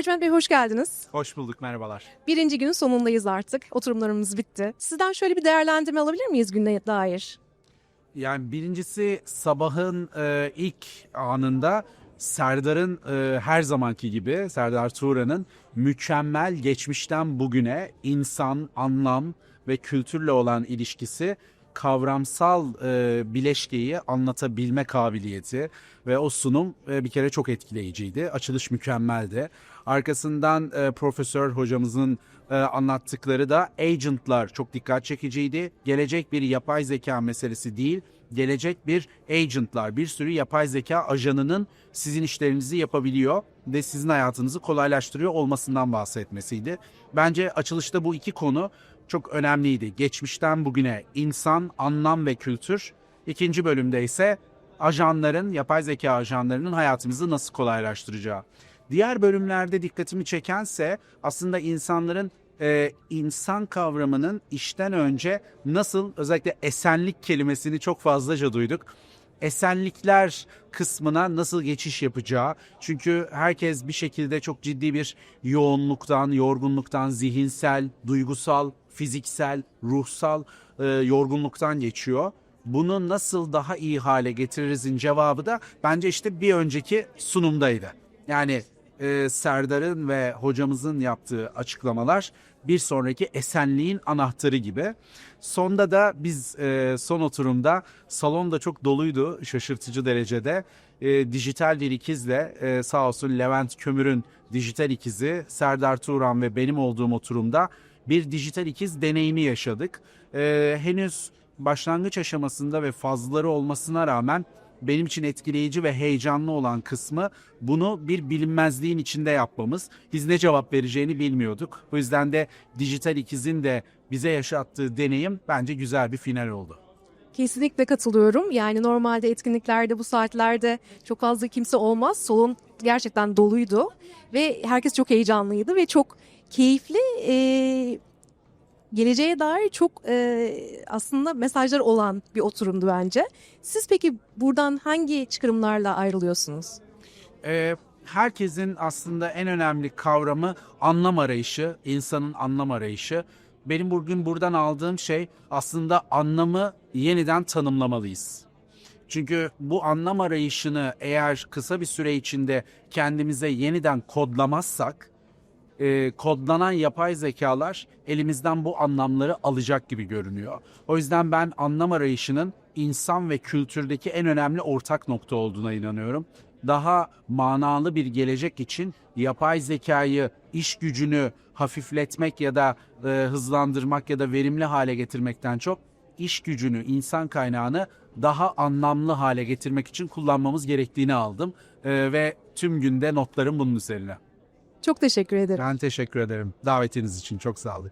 Ercüment Bey hoş geldiniz. Hoş bulduk, merhabalar. Birinci günün sonundayız artık. Oturumlarımız bitti. Sizden şöyle bir değerlendirme alabilir miyiz güne dair? Yani birincisi sabahın e, ilk anında Serdar'ın e, her zamanki gibi, Serdar Turan'ın mükemmel geçmişten bugüne insan, anlam ve kültürle olan ilişkisi kavramsal e, bileşkeyi anlatabilme kabiliyeti ve o sunum e, bir kere çok etkileyiciydi. Açılış mükemmeldi. Arkasından e, profesör hocamızın e, anlattıkları da agentlar çok dikkat çekiciydi. Gelecek bir yapay zeka meselesi değil, gelecek bir agentlar, bir sürü yapay zeka ajanının sizin işlerinizi yapabiliyor ve sizin hayatınızı kolaylaştırıyor olmasından bahsetmesiydi. Bence açılışta bu iki konu çok önemliydi. Geçmişten bugüne insan, anlam ve kültür. İkinci bölümde ise ajanların, yapay zeka ajanlarının hayatımızı nasıl kolaylaştıracağı. Diğer bölümlerde dikkatimi çekense aslında insanların e, insan kavramının işten önce nasıl özellikle esenlik kelimesini çok fazlaca duyduk. Esenlikler kısmına nasıl geçiş yapacağı. Çünkü herkes bir şekilde çok ciddi bir yoğunluktan, yorgunluktan, zihinsel, duygusal, fiziksel, ruhsal e, yorgunluktan geçiyor. Bunu nasıl daha iyi hale getiririzin cevabı da bence işte bir önceki sunumdaydı. Yani e, Serdar'ın ve hocamızın yaptığı açıklamalar bir sonraki esenliğin anahtarı gibi. Sonda da biz e, son oturumda salon da çok doluydu şaşırtıcı derecede. E, dijital bir ikizle e, sağ olsun Levent Kömür'ün dijital ikizi Serdar Turan ve benim olduğum oturumda bir dijital ikiz deneyimi yaşadık. E, henüz başlangıç aşamasında ve fazları olmasına rağmen benim için etkileyici ve heyecanlı olan kısmı bunu bir bilinmezliğin içinde yapmamız. Biz ne cevap vereceğini bilmiyorduk. Bu yüzden de dijital ikizin de bize yaşattığı deneyim bence güzel bir final oldu. Kesinlikle katılıyorum. Yani normalde etkinliklerde bu saatlerde çok fazla kimse olmaz. Salon gerçekten doluydu ve herkes çok heyecanlıydı ve çok keyifli. e, geleceğe dair çok e, aslında mesajlar olan bir oturumdu bence. Siz peki buradan hangi çıkarımlarla ayrılıyorsunuz? Ee, herkesin aslında en önemli kavramı anlam arayışı, insanın anlam arayışı. Benim bugün buradan aldığım şey aslında anlamı yeniden tanımlamalıyız. Çünkü bu anlam arayışını eğer kısa bir süre içinde kendimize yeniden kodlamazsak, e, kodlanan yapay zekalar elimizden bu anlamları alacak gibi görünüyor. O yüzden ben anlam arayışının insan ve kültürdeki en önemli ortak nokta olduğuna inanıyorum. Daha manalı bir gelecek için yapay zekayı, iş gücünü hafifletmek ya da e, hızlandırmak ya da verimli hale getirmekten çok iş gücünü, insan kaynağını daha anlamlı hale getirmek için kullanmamız gerektiğini aldım. E, ve tüm günde notlarım bunun üzerine. Çok teşekkür ederim. Ben teşekkür ederim. Davetiniz için çok sağ olun.